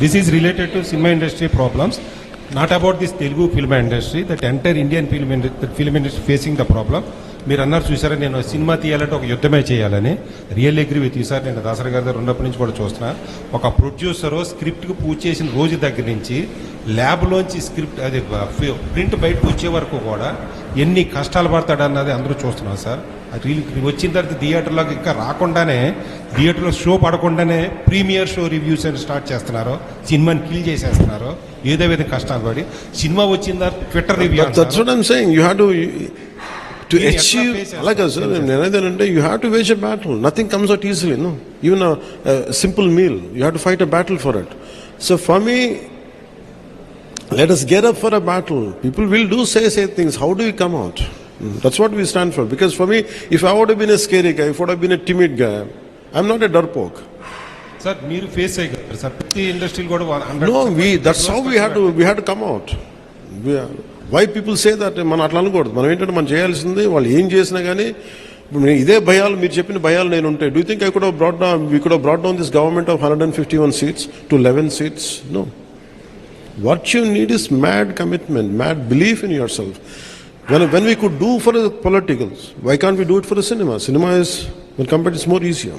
this is related to cinema industry problems, not about this Telugu film industry, that entire Indian film industry, the film industry facing the problem. మీరు అన్నారు చూసారా నేను cinema తీయాలంటే ఒక యుద్ధమే చేయాలని. Real agree with sir నేను దాసరి గారి దగ్గర ఉన్నప్పటి నుంచి కూడా చూస్తున్నా. ఒక ప్రొడ్యూసర్ స్క్రిప్ట్కి పూజ చేసిన రోజు దగ్గర నుంచి ల్యాబ్లోంచి స్క్రిప్ట్ అది ప్రింట్ బయటకు వచ్చే వరకు కూడా ఎన్ని కష్టాలు పడతాడన్నది అందరూ చూస్తున్నాం సార్ రియల్ వచ్చిన తర్వాత థియేటర్లోకి ఇంకా రాకుండానే థియేటర్లో షో పడకుండానే ప్రీమియర్ షో రివ్యూస్ అని స్టార్ట్ చేస్తున్నారు సినిమాని కిల్ చేసేస్తున్నారు ఏదో విధంగా కష్టాలు పడి సినిమా వచ్చిన తర్వాత Twitter review you have to achieve face అలా కాదు సార్? నేను ఏదంటే you have to wage a battle nothing comes out easily no even simple meal you have to fight a battle for it so for me let us get up for a battle. People will do say say things. How do we come out? That's what we stand for. Because for me, if I would have been a scary guy, if I would have been a timid guy, I'm not a darpok. Sir మీరు face అయ్యారు sir ప్రతి industry కూడా no we that's how we had we had come out why people say that మనం అట్లా అనకూడదు. మనం ఏంటంటే మనం చేయాల్సింది వాళ్ళు ఏం చేసినా కానీ ఇదే భయాలు మీరు చెప్పిన భయాలు నేను ఉంటాయి do think I could brought down we could brought down this government of hundred and fifty one seats to eleven seats no what you need is mad commitment mad belief in yourself When, when we could do for the politicals, why can't we do it for the cinema? Cinema is, when compared, it's more easier.